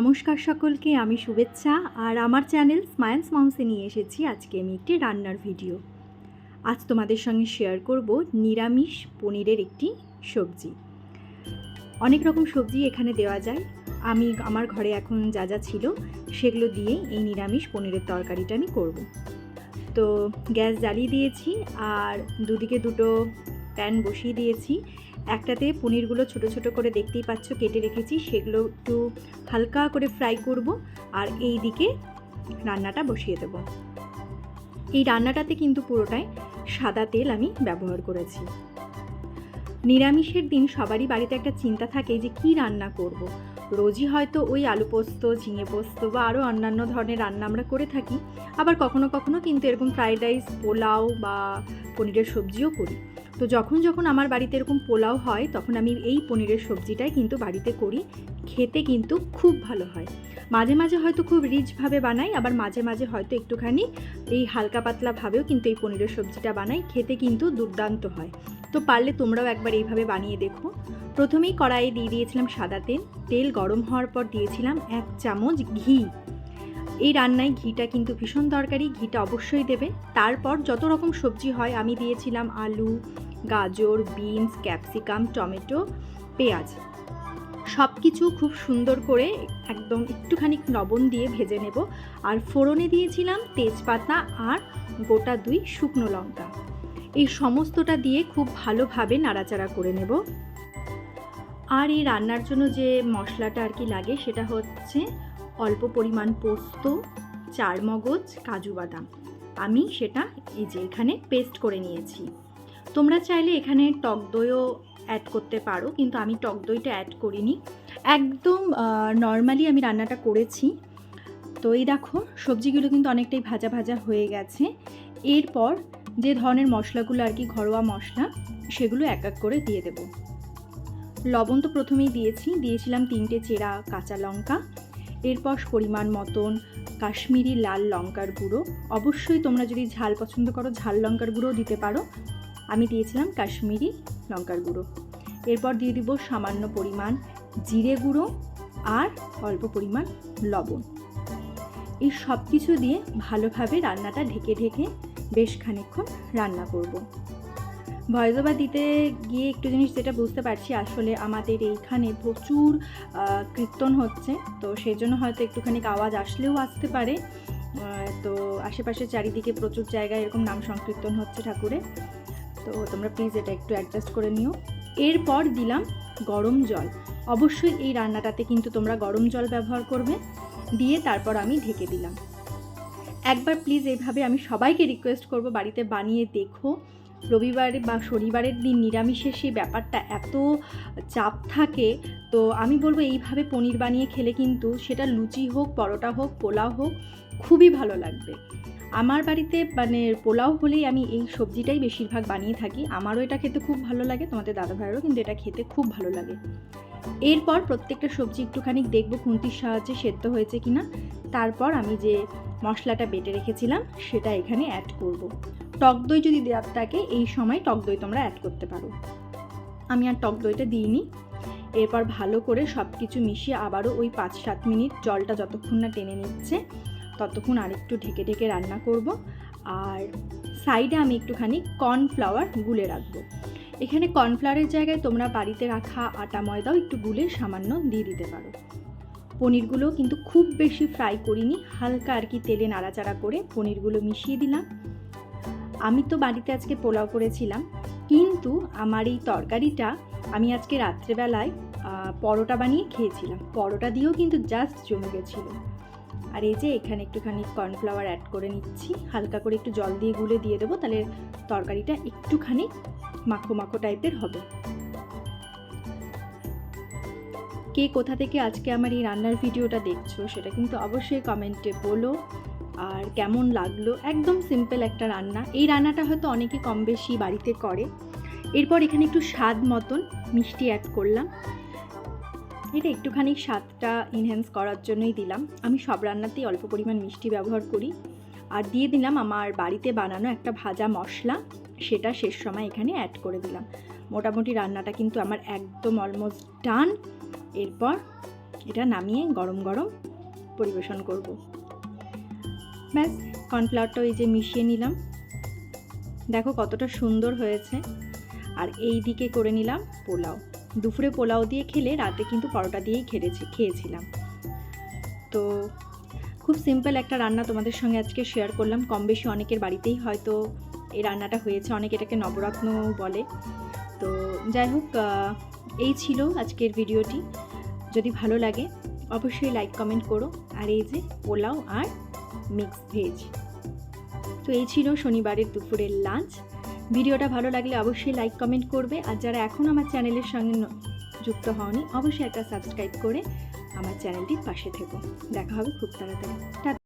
নমস্কার সকলকে, আমি শুভেচ্ছা আর আমার চ্যানেল স্মাইলস মাউসে নিয়ে এসেছি আজকে আমি একটি রান্নার ভিডিও। আজ তোমাদের সঙ্গে শেয়ার করব নিরামিষ পনিরের একটি সবজি। অনেক রকম সবজি এখানে দেওয়া যায়। আমি আমার ঘরে এখন যা যা ছিল সেগুলো দিয়ে এই নিরামিষ পনিরের তরকারিটা আমি করব। তো গ্যাস জ্বালিয়ে দিয়েছি আর দুদিকে দুটো প্যান বসিয়ে দিয়েছি। একটাতে পনিরগুলো ছোট ছোট করে দেখতেই পাচ্ছ, কেটে রেখেছি। সেগুলো একটু হালকা করে ফ্রাই করব আর এই দিকে রান্নাটা বসিয়ে দেব। এই রান্নাটাতে কিন্তু পুরোটাই সাদা তেল আমি ব্যবহার করেছি। নিরামিষের দিন সবারই বাড়িতে একটা চিন্তা থাকে যে কি রান্না করব। রোজই হয়তো ওই আলু পোস্ত, ঝিঙে পোস্ত বা আরও অন্যান্য ধরনের রান্না আমরা করে থাকি। আবার কখনো কখনো কিন্তু এরকম ফ্রাইড রাইস, পোলাও বা পনিরের সবজিও করি। তো যখন যখন আমার বাড়িতে এরকম পোলাও হয়, তখন আমি এই পনিরের সবজিটাই কিন্তু বাড়িতে করি। খেতে কিন্তু খুব ভালো হয়। মাঝে মাঝে হয়তো খুব রিচভাবে বানাই, আবার মাঝে মাঝে হয়তো একটুখানি এই হালকা পাতলাভাবেও কিন্তু এই পনিরের সবজিটা বানাই, খেতে কিন্তু দুর্দান্ত হয়। তো পারলে তোমরাও একবার এইভাবে বানিয়ে দেখো। প্রথমেই কড়াইয়ে দিয়ে দিয়েছিলাম সাদা তেল। তেল গরম হওয়ার পর দিয়েছিলাম এক চামচ ঘি। এই রান্নায় ঘিটা কিন্তু ভীষণ দরকারি, ঘিটা অবশ্যই দেবে তারপর যত রকম সবজি হয়, আমি দিয়েছিলাম আলু, গাজর, বিনস, ক্যাপসিকাম, টমেটো, পেঁয়াজ। সব কিছু খুব সুন্দর করে একদম একটুখানি লবণ দিয়ে ভেজে নেব। আর ফোড়নে দিয়েছিলাম তেজপাতা আর গোটা দুই শুকনো লঙ্কা। এই সমস্তটা দিয়ে খুব ভালোভাবে নাড়াচাড়া করে নেব। আর এই রান্নার জন্য যে মশলাটা আর কি লাগে, সেটা হচ্ছে অল্প পরিমাণ পোস্ত চার মগজ কাজু বাদাম। আমি সেটা এই যে এখানে পেস্ট করে নিয়েছি। তোমরা চাইলে এখানে টক দইও অ্যাড করতে পারো, কিন্তু আমি টক দইটা অ্যাড করিনি। একদম নর্মালি আমি রান্নাটা করেছি। তো এই দেখো, সবজিগুলো কিন্তু অনেকটাই ভাজা ভাজা হয়ে গেছে। এরপর যে ধরনের মশলাগুলো আর কি, ঘরোয়া মশলা, সেগুলো এক এক করে দিয়ে দেব। লবণ তো প্রথমেই দিয়েছি। দিয়েছিলাম তিনটে চেরা কাঁচা লঙ্কা। এরপর পরিমাণ মতন কাশ্মীরি লাল লঙ্কার গুঁড়ো। অবশ্যই তোমরা যদি ঝাল পছন্দ করো, ঝাল লঙ্কার গুঁড়ো দিতে পারো। আমি দিয়েছিলাম কাশ্মীরি লঙ্কার গুঁড়ো। এরপর দিয়ে দিব সামান্য পরিমাণ জিরে গুঁড়ো আর অল্প পরিমাণ লবণ। এই সব কিছু দিয়ে ভালোভাবে রান্নাটা ঢেকে ঢেকে বেশ খানিক্ষণ রান্না করব। ভয়েস ওভার দিতে গিয়ে একটু জিনিস যেটা বুঝতে পারছি, আসলে আমাদের এইখানে প্রচুর কীর্তন হচ্ছে। তো সেই জন্য হয়তো একটুখানি আওয়াজ আসলেও আসতে পারে। তো আশেপাশে চারিদিকে প্রচুর জায়গায় এরকম নাম সংকীর্তন হচ্ছে ঠাকুরের। তো তোমরা প্লিজ এটা একটু অ্যাডজাস্ট করে নিও। এরপর দিলাম গরম জল। অবশ্যই এই রান্নাটাতে কিন্তু তোমরা গরম জল ব্যবহার করবে। দিয়ে তারপর আমি ঢেকে দিলাম। একবার প্লিজ এইভাবে আমি সবাইকে রিকোয়েস্ট করব, বাড়িতে বানিয়ে দেখো। রবিবার বা শনিবারের দিন নিরামিষের সেই ব্যাপারটা এত চাপ থাকে, তো আমি বলব এইভাবে পনির বানিয়ে খেলে কিন্তু সেটা লুচি হোক, পরোটা হোক, পোলাও হোক, খুবই ভালো লাগবে। আমার বাড়িতে মানে পোলাও হলেই আমি এই সবজিটাই বেশিরভাগ বানিয়ে থাকি। আমারও এটা খেতে খুব ভালো লাগে, তোমাদের দাদা ভাইয়েরও কিন্তু এটা খেতে খুব ভালো লাগে। এরপর প্রত্যেকটা সবজি একটুখানি দেখব খুন্তির সাহায্যে সেদ্ধ হয়েছে কিনা। তারপর আমি যে মশলাটা বেটে রেখেছিলাম, সেটা এখানে অ্যাড করব। টক দই যদি দেওয়ার থাকে, এই সময় টক দই তোমরা অ্যাড করতে পারো। আমি আর টক দইটা দিইনি। এরপর ভালো করে সব কিছু মিশিয়ে আবারও ওই পাঁচ সাত মিনিট জলটা যতক্ষণ না টেনে নিচ্ছে, ততক্ষণ আরেকটু ঢেকে ঢেকে রান্না করব। আর সাইডে আমি একটুখানি কর্নফ্লাওয়ার গুলে রাখব। এখানে কর্নফ্লাওয়ারের জায়গায় তোমরা বাড়িতে রাখা আটা ময়দাও একটু গুলে সামান্য দিয়ে দিতে পারো। পনিরগুলো কিন্তু খুব বেশি ফ্রাই করিনি, হালকা আর কি তেলে নাড়াচাড়া করে পনিরগুলো মিশিয়ে দিলাম। আমি তো বাড়িতে আজকে পোলাও করেছিলাম, কিন্তু আমার এই তরকারিটা আমি আজকে রাত্রেবেলায় পরোটা বানিয়ে খেয়েছিলাম। পরোটা দিয়েও কিন্তু জাস্ট জমে গেছিল। আর এই যে এখানে একটুখানি কর্নফ্লাওয়ার অ্যাড করে নিচ্ছি, হালকা করে একটু জল দিয়ে গুলে দিয়ে দেবো, তাহলে তরকারিটা একটুখানি মাখো মাখো টাইপের হবে। কে কোথা থেকে আজকে আমার এই রান্নার ভিডিওটা দেখছ, সেটা কিন্তু অবশ্যই কমেন্টে বলো। আর কেমন লাগল? একদম সিম্পল একটা রান্না। এই রান্নাটা হয়তো অনেকে কম বেশি বাড়িতে করে। এরপর এখানে একটু স্বাদ মতন মিষ্টি অ্যাড করলাম। এটা একটুখানি স্বাদটা ইনহ্যান্স করার জন্যই দিলাম। আমি সব রান্নাতেই অল্প পরিমাণ মিষ্টি ব্যবহার করি। আর দিয়ে দিলাম আমার বাড়িতে বানানো একটা ভাজা মশলা। সেটা শেষ সময় এখানে অ্যাড করে দিলাম। মোটামুটি রান্নাটা কিন্তু আমার একদম অলমোস্ট ডান এরপর এটা নামিয়ে গরম গরম পরিবেশন করব। ব্যাস কর্নফ্লাওয়ারটা ওই যে মিশিয়ে নিলাম। দেখো কতটা সুন্দর হয়েছে। আর এই দিকে করে নিলাম পোলাও। দুপুরে পোলাও দিয়ে খেলে রাতে কিন্তু পরোটা দিয়েই খেয়েছি খেয়েছিলাম। তো খুব সিম্পল একটা রান্না তোমাদের সঙ্গে আজকে শেয়ার করলাম। কম বেশি অনেকের বাড়িতেই হয়তো এই রান্নাটা হয়েছে, অনেকে এটাকে নবরত্ন বলে। তো যাই হোক এই ছিল আজকের ভিডিওটি যদি ভালো লাগে, অবশ্যই লাইক কমেন্ট করো। আর এই যে পোলাও আর মিক্স ভেজ। তো এই ছিল শনিবারের দুপুরের লাঞ্চ। ভিডিওটা ভালো লাগলে অবশ্যই লাইক, কমেন্ট করবে। আর যারা এখন আমার চ্যানেলের সঙ্গে যুক্ত হওনি, অবশ্যই একটা সাবস্ক্রাইব করে আমার চ্যানেলটির পাশে থেকো। দেখা হবে খুব তাড়াতাড়ি।